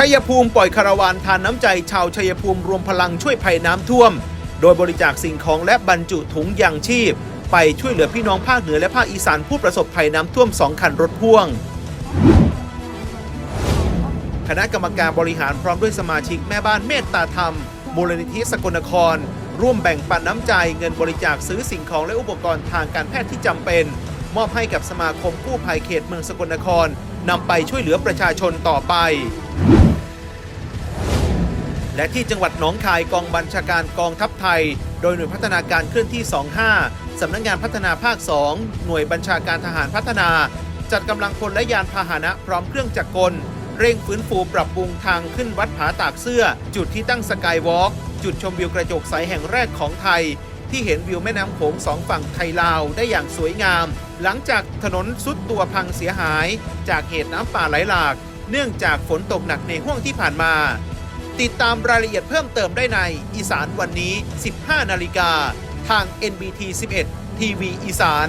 ชัยภูมิปล่อยคาราวานทานน้ำใจชาวชัยภูมิรวมพลังช่วยภัยน้ำท่วม โดยบริจาคสิ่งของและบรรจุถุงยางชีพ ไปช่วยเหลือพี่น้องภาคเหนือและภาคอีสานผู้ประสบภัยน้ำท่วม 2 คันรถพ่วง คณะกรรมการบริหารพร้อมด้วยสมาชิกแม่บ้านเมตตาธรรม มูลนิธิสกลนคร ร่วมแบ่งปันน้ำใจเงินบริจาคซื้อสิ่งของและอุปกรณ์ทางการแพทย์ที่จำเป็น มอบให้กับสมาคมกู้ภัยเขตเมืองสกลนครนำไปช่วยเหลือประชาชนต่อไป และที่จังหวัดหนองคายกองบัญชาการกองทัพไทย โดยหน่วยพัฒนาการเคลื่อนที่ 25 สำนักงงานพัฒนาภาค 2 หน่วยบัญชาการทหารพัฒนา จัดกำลังพลและยานพาหนะพร้อมเครื่องจักรกล เร่งฟื้นฟูปรับปรุงทางขึ้นวัดผาตากเสื้อ จุดที่ตั้งสกายวอล์กจุดชมวิวกระจกใสแห่งแรกของไทย ที่เห็นวิวแม่น้ำโขงสองฝั่งไทยลาวได้อย่างสวยงาม หลังจากถนนสุดตัวพังเสียหาย จากเหตุน้ำป่าไหลหลาก เนื่องจากฝนตกหนักในห่วงที่ผ่านมา ติดตามรายละเอียดเพิ่มเติมได้ในอีสานวันนี้ 15 นาฬิกา ทาง NBT 11ทีวีอีสาน